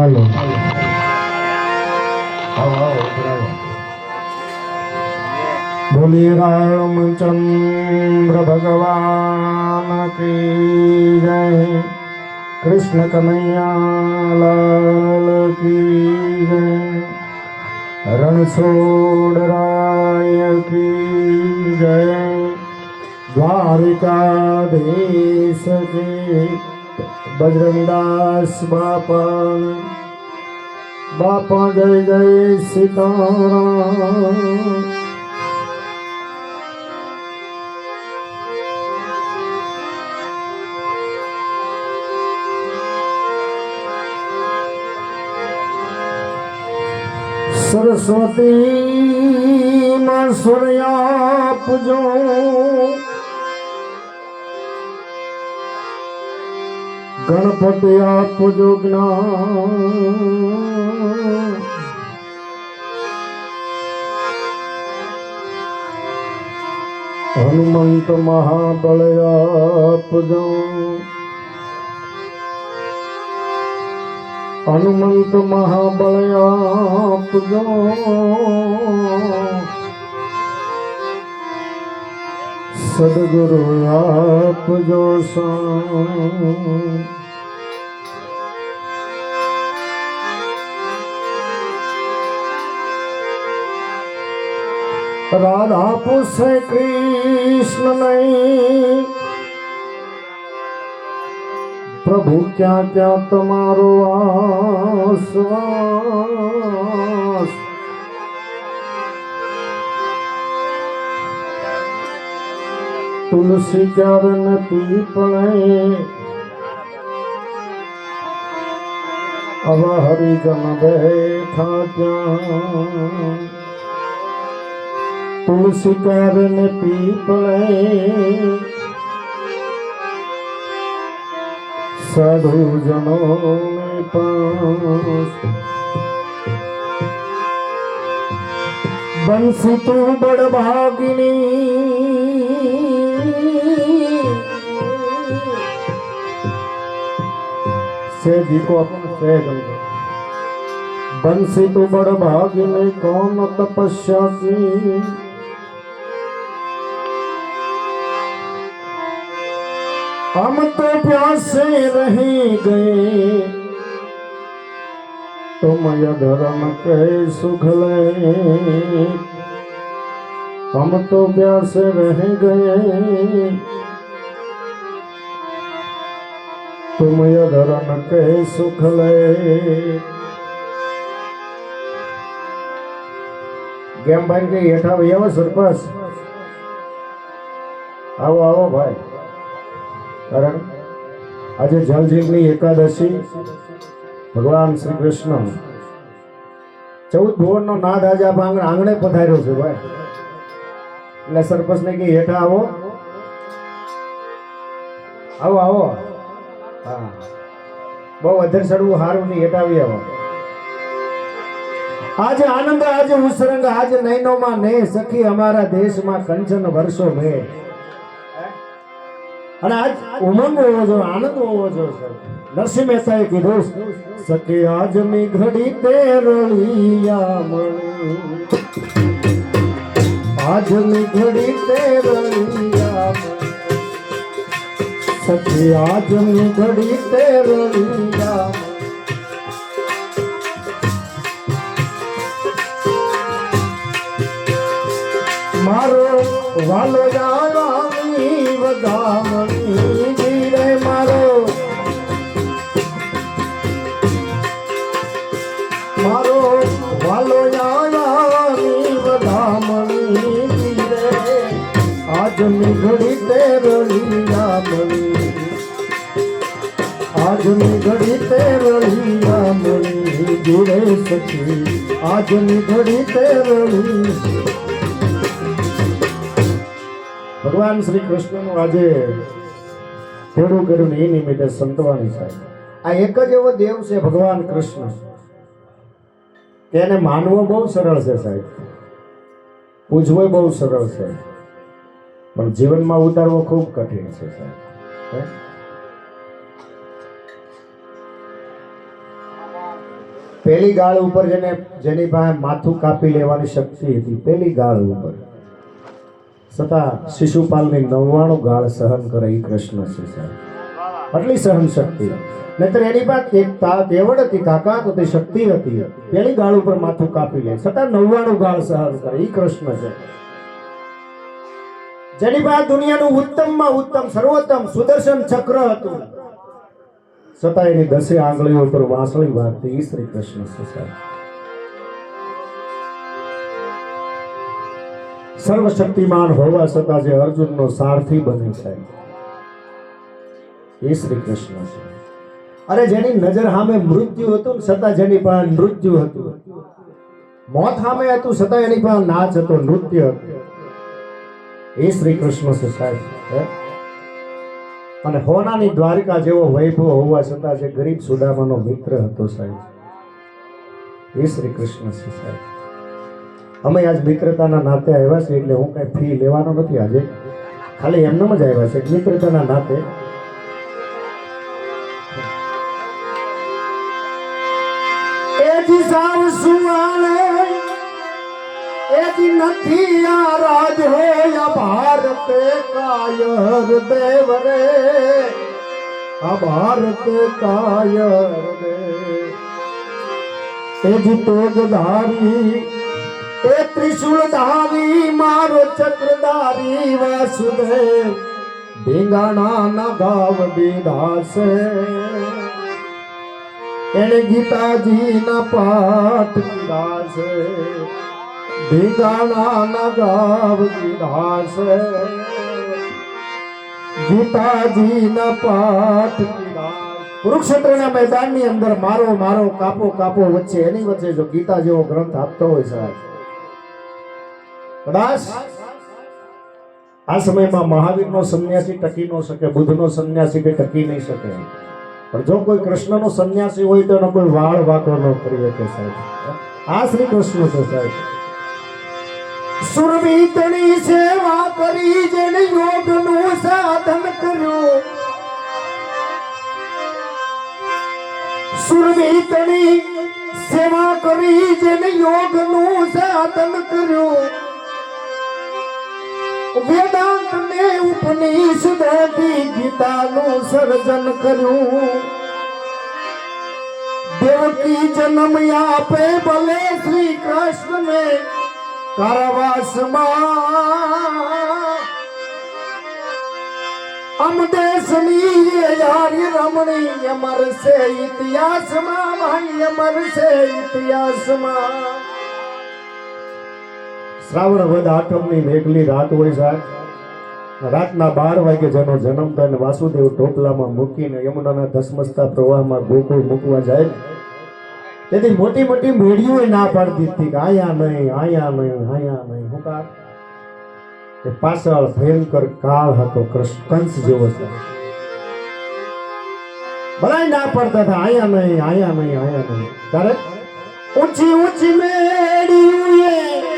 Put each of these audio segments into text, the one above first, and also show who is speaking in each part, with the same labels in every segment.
Speaker 1: હાલો. બોલીએ રામચંદ્ર ભગવાન કી જય. કૃષ્ણ કનૈયા લાલ કી જય. રણછોડ રાય કી જય. દ્વારિકાધીશ કી બજરંગદાસ બાપા બાપા જય જય સીતારામ. સરસ્વતી માં સૂર્યા પૂજો ગણપતિ આપજો જ્ઞાન હનુમંત મહાબળ આપજો હનુમંત મહાબળ આપજો સદગુરુ આપજો સા રાધા પૂછે કૃષ્ણ નહીં પ્રભુ, ક્યાં ક્યાં તમારો આશ્વાસ? તુલસી ચરણ પીપળે અવ હરિજન બેઠા ત્યાં. તુલસી ચરણ પીપળે સાધુ જનો પાસ. બંસી તું બડ ભાગિની સેજી કો સે બંસી તું બડ ભાગિની કौन તપસ્યા की हम तो प्यासे रह गए। तुम धर्म के सुख हम तो प्यासे रह गए। तुम धर्म के सुख ले। गेम भाई के हेठा भैया सरपंच आओ आओ, भाई। કારણ આજે જલજીવની એકાદશી ભગવાન શ્રી કૃષ્ણ ચૌદ ભુવનનો નાદ આજે આંગણે પધાર્યો છે ભાઈ. એટલે સરપંચ ને કે હેઠા આવો. આવો આવો. હા. બહુ અધર ચડવું હારું નહીં, હેઠા આવી આજે આનંદ, આજે ઉસરંગ આજે નૈનોમાં ને, સખી, અમારા દેશમાં કંચન વર્ષો મેં. અને આજ ઉમંગ હોવો જોઈએ, આનંદ હોવો જોઈએ નરસિંહ મહેતાએ કીધું સકે આજની ઘડી તે રળિયા મણી મી ઘડી તે રળિયા સકે મી ઘડી તે રળિયા મારો વાલો જાવાની ઘડી તે રળિયા મળી આજની ઘડી તે રળિયા મળી જોડે સખી આજની ઘડી તે રળી ભગવાન શ્રી કૃષ્ણનું આજે થોડું કર્યું એ નિમિત્તે સંતવાણી સાહેબ. આ એક જ એવો દેવ છે ભગવાન કૃષ્ણ. તેને માનવો બહુ સરળ છે સાહેબ. પૂજવો બહુ સરળ છે. પણ જીવનમાં ઉતારવો ખૂબ કઠિન છે, સાહેબ. પેલી ગાળ ઉપર જેને, જેની પાસે માથું કાપી લેવાની શક્તિ હતી પેલી ગાળ ઉપર. છતાં શિશુપાલની નવ્વાણું ગાળ સહન કરે એ કૃષ્ણ છે, સાહેબ. આટલી સહન શક્તિ. નહીતર એની પાસે એક તા- એવડ હતી, કાકા, તો તે શક્તિ હતી. પેલી ગાળ ઉપર માથું કાપી લે. છતાં નવ્વાણું ગાળ સહન કરે એ કૃષ્ણ છે. જેની પાસે દુનિયાનું ઉત્તમમાં ઉત્તમ, સર્વોત્તમ સુદર્શન ચક્ર હતું. છતાં એની દસે આંગળીઓ પર વાસળી વાગતી શ્રી કૃષ્ણ છે સર્વશક્તિમાન હોવા છતાં જે અર્જુનનો સારથી બને છે, એ શ્રી કૃષ્ણ છે. અરે જેની નજર સામે મૃત્યુ હતું છતાં જેની પાસે નૃત્ય હતું. મોત સામે હતું છતાં એની પાસે નાચ હતો, નૃત્ય હતું. એ શ્રી કૃષ્ણ છે સાહેબ અને હોનાની દ્વારિકા જેવો વૈભવ હોવા છતાં જે ગરીબ સુદામાનો મિત્ર હતો સાહેબ, એ શ્રી કૃષ્ણ છે સાહેબ. અમે આજ મિત્રતાના નાતે આવ્યા છે એટલે હું કઈ ફી લેવાનો નથી આજે. ખાલી એમનેમ જ આવ્યા છે, મિત્રતાના નાતે. સાવ સુવાળે એજી નથી આ રાજ હોય ભારત કાયર દેવ રે આ ભારત કાયર દે એજી તેજધારી, એ ત્રિશુળ ધારી મારો ચક્રધારી વાસુદેવ. ભીંગાણા ના ભાવ દીધા એને ગીતાજી ના પાઠ છે ગીતા જેવો ગ્રંથ આપતો હોય સાહેબ આ સમયમાં મહાવીરનો સંન્યાસી ટકી ન શકે, બુદ્ધનો સંન્યાસી કે ટકી નહીં શકે. પણ જો કોઈ કૃષ્ણનો સંન્યાસી હોય તો એનો કોઈ વાળ વાંકો ન કરી શકે સાહેબ આ શ્રી કૃષ્ણ છે સાહેબ. સુરવીતની સેવા કરી જેને યોગનું સાધન કર્યું. સુરવીતની સેવા કરી જેને યોગનું સાધન કર્યું. વેદાંત ને ઉપનિષદથી ગીતાનું સર્જન કર્યું. દેવકી જન્મ આપે ભલે શ્રી કૃષ્ણ ને કારાવાસમાં અમ દેશની યારી રમણી અમર છે ઇતિહાસમાં, ભાઈ, અમર છે ઇતિહાસમાં. શ્રાવણ વદ આઠમની મેઘલી રાત હોય સાહેબ. રાતના બાર વાગે જેનો જન્મ થાય વાસુદેવ ટોપલામાં મૂકીને યમુનાના ધસમસતા પ્રવાહમાં ગોકુળ મૂકવા જાય તેથી મોટી મોટી મેળીઓ ના પાડી દીધી કે આયા નહીં આયા નહીં આયા નહીં. હું કા કે પાછળ ભયંકર કાળ હતો કંસ જેવો છે. બધાય ના પડતા હતા, આયા નહીં આયા નહીં આયા નહીં. ત્યારે ઊંચી ઊંચી મેળીઓએ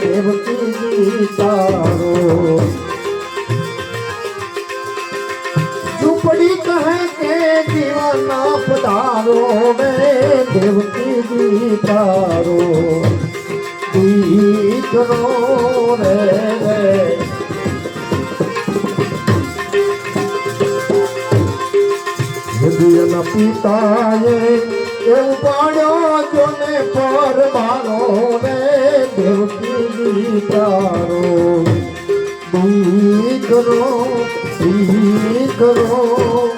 Speaker 1: દેવકી ગીતારો ઝૂંપડી કહે કે દીવાના પધારો રે દેવકી ગીતારો દીકરો રે હૃદયના પિતાએ એવું પાડ્યો જોને પર મારો દીકરો દીકરો કરો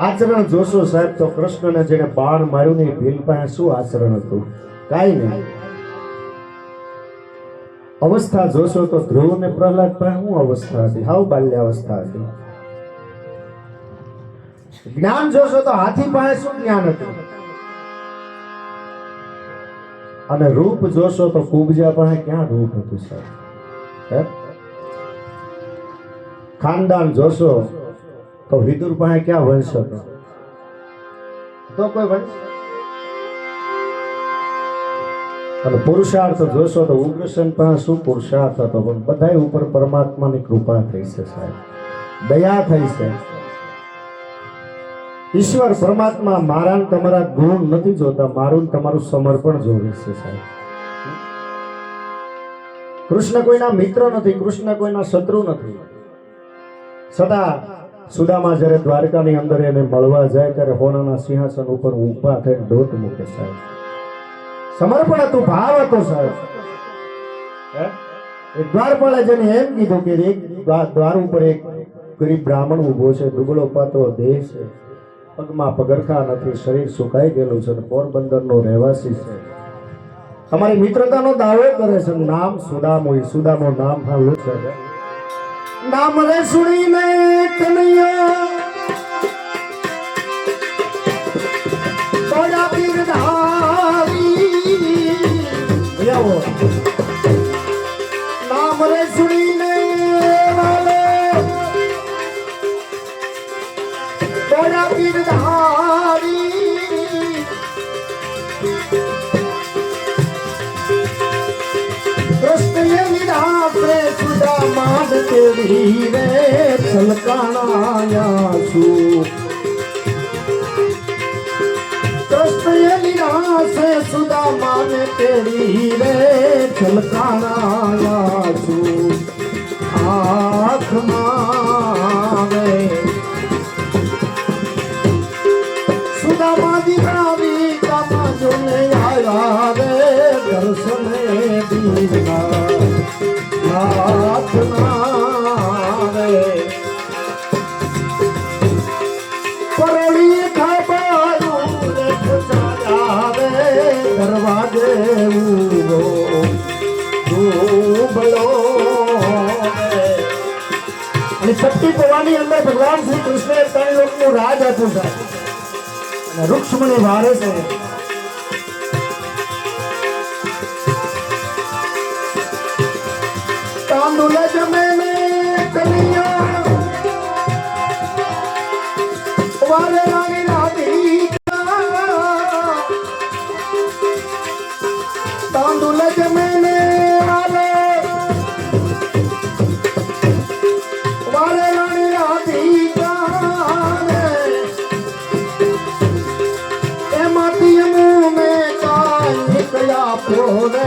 Speaker 1: આચરણ જોશો સાહેબ તો કૃષ્ણને જેને બાણ માર્યું ને ભીલ પાસે શું આચરણ હતું? કાંઈ નહીં. અવસ્થા જોશો તો ધ્રુવ ને પ્રહલાદ પાસે શું અવસ્થા હતી? હાવ બાલ્ય અવસ્થા હતી. જ્ઞાન જોશો તો હાથી પાસે શું જ્ઞાન હતું? અને રૂપ જોશો તો કુબજા પાસે ક્યાં રૂપ હતું સાહેબ? ખાનદાન જોશો તો વિદુર પાસે ક્યાં વંશ હતો? તો કોઈ વંશ? અને પુરુષાર્થ જોશો તો ઉગ્રસન પાસે શું પુરુષાર્થ હતો? પણ બધાય ઉપર પરમાત્માની કૃપા થઈ છે, સાહેબ. દયા થઈ છે. ઈશ્વર પરમાત્મા મારા તમારા ગુણ નથી જોતા, મારું તમારું સમર્પણ જોવે છે સાહેબ. કૃષ્ણ કોઈના મિત્ર નથી, કૃષ્ણ કોઈના શત્રુ નથી. છતાં સુદામા જ્યારે દ્વારકાની અંદર એને મળવા જાય ત્યારે હોનાના સિંહાસન ઉપર ઊભા થઈને ડોટ મૂકે સાહેબ. સમર્પણ હતું, ભાવ હતો સાહેબ? દ્વારપાળે જેને એમ કીધું કે એક દ્વાર ઉપર એક ગરીબ બ્રાહ્મણ ઊભો છે, દુબળો પાતળો દેહ છે. પગમાં પગરખા નથી, શરીર સુકાઈ ગયેલું છે અને પોરબંદરનો રહેવાસી છે. અમારી મિત્રતાનો દાવો કરે છે નામ સુદામો હોય સુદામો નામ સાંભળ્યું છે. નામ રે સુણીને કનૈયા. તોડા પીર ધારી. તેરી રે છલકાણાયા છું નિરાશે સુદામાન તેરી રે છલકાણાયા છું આંખમાં ભગવાન શ્રી કૃષ્ણએ ત્રણ લોકનું રાજ આપ્યું છે. અને રૂક્ષ્મણી વારે છે. તાંદુલ જમે કયા પોરે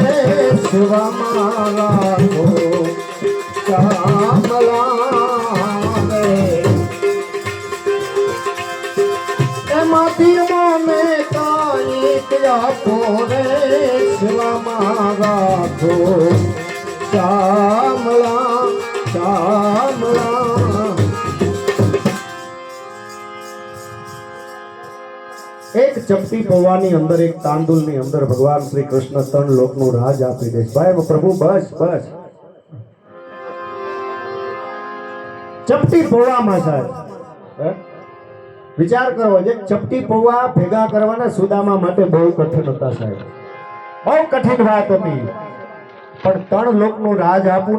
Speaker 1: શિવા મારા રે એમાંથી મુને કાંઈ કયા પોરે શિવા મારા શ્યામલા શ્યામલા. એક ચપટી પૌવાની અંદર, એક તાંદુલની અંદર ભગવાન શ્રી કૃષ્ણ ત્રણ લોકનું રાજ આપી દે. ભાઈ પ્રભુ, બસ બસ. ચપટી પૌવામાં સાહેબ. વિચાર કરો, જે ચપટી પૌવા ભેગા કરવાના સુદામા માટે બહુ કઠિન હતા સાહેબ. બહુ કઠિન વાત હતી. પણ ત્રણ લોકનું રાજ આપવું